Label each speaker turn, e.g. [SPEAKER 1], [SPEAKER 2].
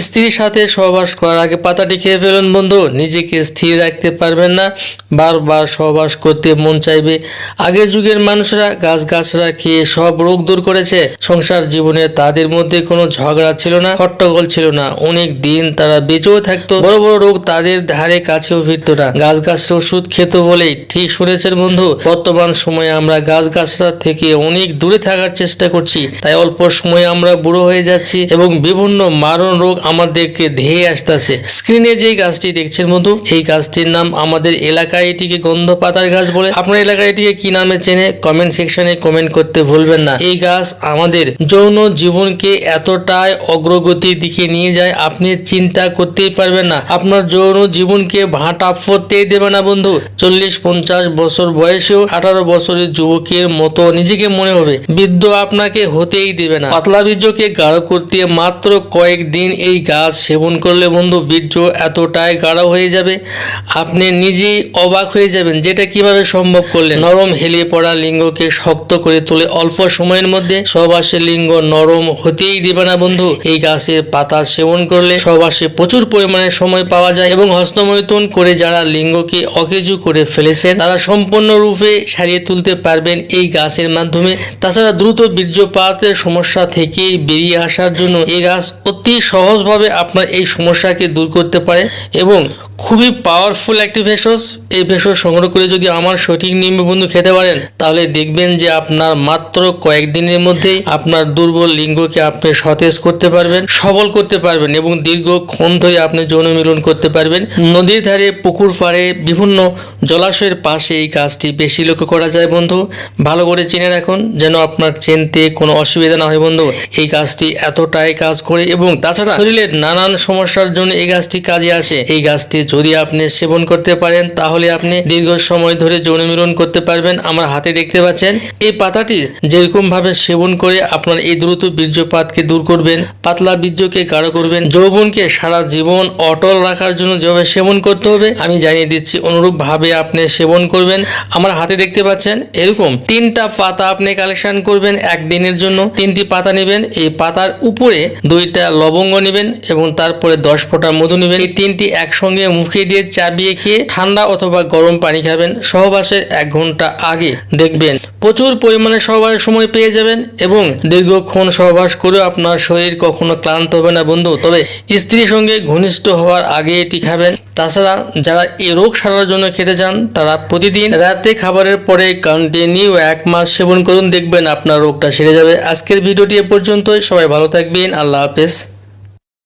[SPEAKER 1] স্ত্রীর সাথে সহবাস করার আগে পাতাটি খেয়ে ফেলুন বন্ধু। নিজেকে স্থির রাখতে পারবেন না। বারবার সহবাস করতে মন চাইবে। আগের যুগের মানুষরা গাছগাছরা খেয়ে সব রোগ দূর করেছে। সংসার জীবনে তাদের মধ্যে কোনো ঝগড়া ছিল না, হট্টগোল ছিল না। অনেক দিন তারা বেঁচেও থাকতো। বড় বড় রোগ তাদের ধারে কাছেও ফিরত না। গাছ গাছের ওষুধ খেত বলেই ঠিক শুনেছেন বন্ধু। বর্তমান সময়ে আমরা গাছ গাছরা থেকে অনেক দূরে থাকার চেষ্টা করছি। তাই অল্প সময়ে আমরা বুড়ো হয়ে যাচ্ছি এবং বিভিন্ন মারণ রোগ আমাদেরকে ধেয়ে আসতেছে। স্ক্রিনে যে গাছটি দেখছেন বন্ধু, এই গাছটির নাম আমাদের এলাকায় এটিকে গন্ধ পাতার গাছ বলে। আপনার এলাকায় এটিকে কি নামে চেনে? কমেন্ট সেকশনে কমেন্ট করতে ভুলবেন না। এই গাছ আমাদের যৌন জীবনকে এতটাই অগ্রগতির দিকে নিয়ে যায়, আপনি চিন্তা করতেই পারবেন না। আপনার যৌন জীবনকে ভাটা ফতেই দেবে না বন্ধু। চল্লিশ পঞ্চাশ বছর বয়সেও আঠারো বছরের যুবকের মতো নিজেকে মনে হবে। বৃদ্ধ আপনাকে হতেই দেবে না। পাতলা বীর্যকে গাঢ় করতে মাত্র কয়েকদিন এই গাছ সেবন করলে বন্ধু বীর্য এতটাই গাঢ় হয়ে যাবে, আপনি নিজেই অবাক হয়ে যাবেন যেটা কীভাবে সম্ভব করলেন। নরম হেলিয়ে পড়া লিঙ্গকে শক্ত করে তোলে অল্প সময়ের মধ্যে সহবাসের লিঙ্গ নরম হতেই দিবে না বন্ধু। এই গাছের পাতা সেবন করলে সহবাসে প্রচুর পরিমাণে সময় পাওয়া যায় এবং হস্তমৈথুন করে যারা লিঙ্গকে অকেজু করে ফেলেছেন, তারা সম্পূর্ণরূপে সারিয়ে তুলতে পারবেন এই গাছের মাধ্যমে। তাছাড়া দ্রুত বীর্যপাতের সমস্যা থেকে বেরিয়ে আসার জন্য এই গাছ অতি সহজভাবে আপনার এই সমস্যাকে দূর করতে পারে এবং খুবই পাওয়ারফুল একটি ভেষজ। এই ভেষজ সংগ্রহ করে যদি আমার সঠিক নিয়মে বন্ধু খেতে পারেন, তাহলে দেখবেন যে আপনার মাত্র কয়েকদিনের মধ্যেই আপনার দুর্বল লিঙ্গকে আপনি সতেজ করতে পারবেন, সবল করতে পারবেন এবং দীর্ঘক্ষণ ধরে আপনি যৌন মিলন করতে পারবেন। নদীর ধারে, পুকুর পাড়ে, বিভিন্ন জলাশয়ের পাশে এই গাছটি বেশি লক্ষ্য করা যায় বন্ধু। ভালো করে চিনে রাখুন যেন আপনার চিনতে কোনো অসুবিধা না হয় বন্ধু। এই গাছটি এতটাই কাজ করে এবং তাছাড়া শরীরের নানান সমস্যার জন্য এই গাছটি কাজে আসে। এই গাছটি যদি আপনি সেবন করতে পারেন, তাহলে আপনি দীর্ঘ সময় ধরে যৌন মিলন করতে পারবেন। আমার হাতে দেখতে পাচ্ছেন, এই পাতাটি যেরকম ভাবে সেবন করে আপনার এই দ্রুত বীর্যপাতকে দূর করবেন, পাতলা বীর্যকে গাঢ় করবেন। যৌবনকে সারা জীবন অটল রাখার জন্য যেভাবে সেবন করতে হবে, আমি জানিয়ে দিচ্ছি অনুরূপ ভাবে আপনি সেবন করবেন। আমার হাতে দেখতে পাচ্ছেন, এরকম তিনটা পাতা আপনি কালেকশন করবেন একদিনের জন্য। তিনটি পাতা নেবেন, এই পাতার উপরে দুইটা লবঙ্গ নেবেন এবং তারপরে দশ ফোঁটা মধু নেবেন। এই তিনটি একসঙ্গে মুখে দিয়ে চাবিয়ে খেয়ে ঠান্ডা অথবা গরম পানি খাবেন। সহবাসের এক ঘণ্টা আগে দেখবেন প্রচুর পরিমাণে সহবাসের সময় পেয়ে যাবেন এবং দীর্ঘক্ষণ সহবাস করেও আপনার শরীর কখনো ক্লান্ত হবে না বন্ধু। তবে স্ত্রীর সঙ্গে ঘনিষ্ঠ হওয়ার আগে এটি খাবেন। তাছাড়া যারা এই রোগ সারার জন্য খেতে চান, তারা প্রতিদিন রাতে খাবারের পরে কন্টিনিউ এক মাস সেবন করুন। দেখবেন আপনার রোগটা সেরে যাবে। আজকের ভিডিওটি এ পর্যন্তই। সবাই ভালো থাকবেন। আল্লাহ হাফেজ।